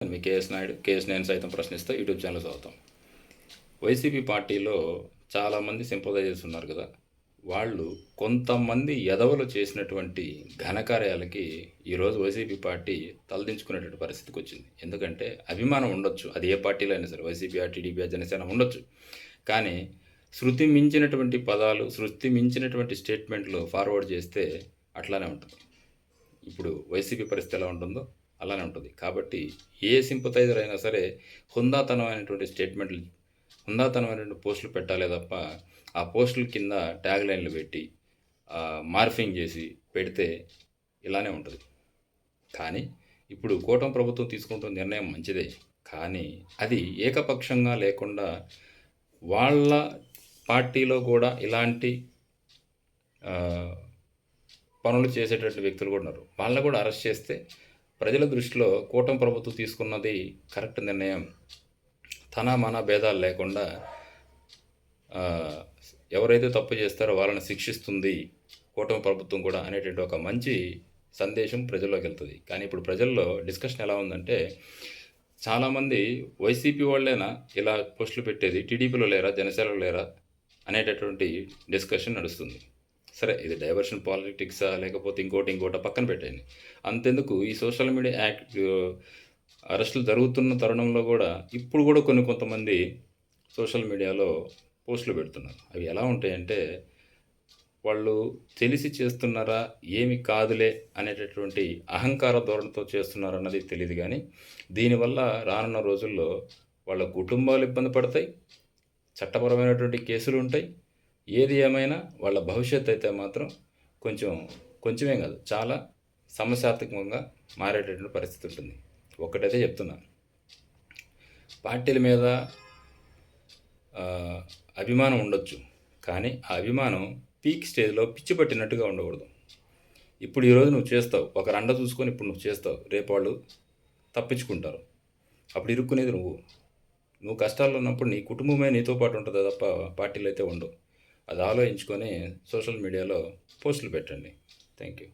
మీ KS Naidu KS నేను సైతం ప్రశ్నిస్తా యూట్యూబ్ ఛానల్ చదువుతాం. వైసీపీ పార్టీలో చాలామంది సింపదైజర్స్ ఉన్నారు కదా. వాళ్ళు కొంతమంది ఎదవలు చేసినటువంటి ఘనకార్యాలకి ఈరోజు వైసీపీ పార్టీ తలదించుకునేటువంటి పరిస్థితికి వచ్చింది. ఎందుకంటే అభిమానం ఉండొచ్చు. అది ఏ పార్టీలో అయినా సరే వైసీపీ టీడీపీ జనసేన ఉండొచ్చు. కానీ శృతి మించినటువంటి పదాలు శృతి మించినటువంటి స్టేట్మెంట్లు ఫార్వర్డ్ చేస్తే అట్లానే ఉంటుంది. ఇప్పుడు వైసీపీ పరిస్థితి ఎలా ఉంటుందో అలానే ఉంటుంది. కాబట్టి ఏ సింపతైజర్ అయినా సరే హుందాతనమైనటువంటి స్టేట్మెంట్లు హుందాతనమైనటువంటి పోస్టులు పెట్టాలే తప్ప ఆ పోస్టుల కింద ట్యాగ్ లైన్లు పెట్టి మార్ఫింగ్ చేసి పెడితే ఇలానే ఉంటుంది. కానీ ఇప్పుడు కూటమి ప్రభుత్వం తీసుకుంటున్న నిర్ణయం మంచిదే. కానీ అది ఏకపక్షంగా లేకుండా వాళ్ళ పార్టీలో కూడా ఇలాంటి పనులు చేసేటటువంటి వ్యక్తులు కూడా ఉన్నారు. వాళ్ళని కూడా అరెస్ట్ చేస్తే ప్రజల దృష్టిలో కూటమి ప్రభుత్వం తీసుకున్నది కరెక్ట్ నిర్ణయం. తన మన భేదాలు లేకుండా ఎవరైతే తప్పు చేస్తారో వాళ్ళని శిక్షిస్తుంది కూటమి ప్రభుత్వం కూడా అనేటువంటి ఒక మంచి సందేశం ప్రజల్లోకి వెళ్తుంది. కానీ ఇప్పుడు ప్రజల్లో డిస్కషన్ ఎలా ఉందంటే చాలామంది వైసీపీ వాళ్ళేనా ఇలా పోస్టులు పెట్టేది టీడీపీలో లేరా జనసేనలో లేరా అనేటటువంటి డిస్కషన్ నడుస్తుంది. సరే ఇది డైవర్షన్ పాలిటిక్సా? లేకపోతే ఇంకోటి ఇంకోట? పక్కన పెట్టండి అంతెందుకు ఈ సోషల్ మీడియా యాక్ట్ అరెస్టులు జరుగుతున్న తరుణంలో కూడా ఇప్పుడు కూడా కొన్ని కొంతమంది సోషల్ మీడియాలో పోస్టులు పెడుతున్నారు. అవి ఎలా ఉంటాయంటే వాళ్ళు తెలిసి చేస్తున్నారా ఏమి కాదులే అనేటటువంటి అహంకార ధోరణితో చేస్తున్నారన్నది తెలియదు కానీ దీనివల్ల రానున్న రోజుల్లో వాళ్ళ కుటుంబాలు ఇబ్బంది పడతాయి చట్టపరమైనటువంటి కేసులు ఉంటాయి ఏది ఏమైనా వాళ్ళ భవిష్యత్తు అయితే మాత్రం కొంచెం కొంచెమే కాదు చాలా సమస్యాత్మకంగా మారేటటువంటి పరిస్థితి ఉంటుంది. ఒక్కటైతే చెప్తున్నాను పార్టీల మీద అభిమానం ఉండొచ్చు కానీ ఆ అభిమానం పీక్ స్టేజ్లో పిచ్చి పట్టినట్టుగా ఉండకూడదు. ఇప్పుడు ఈరోజు నువ్వు చేస్తావు ఒక రండ చూసుకొని ఇప్పుడు నువ్వు చేస్తావు రేపు వాళ్ళు తప్పించుకుంటారు. అప్పుడు ఇరుక్కునేది నువ్వు. నువ్వు కష్టాల్లో ఉన్నప్పుడు నీ కుటుంబమే నీతో పాటు ఉంటుంది తప్ప పార్టీలు అయితే ఉండవు. అది ఆలోచించుకొని సోషల్ మీడియాలో పోస్టులు పెట్టండి. Thank you.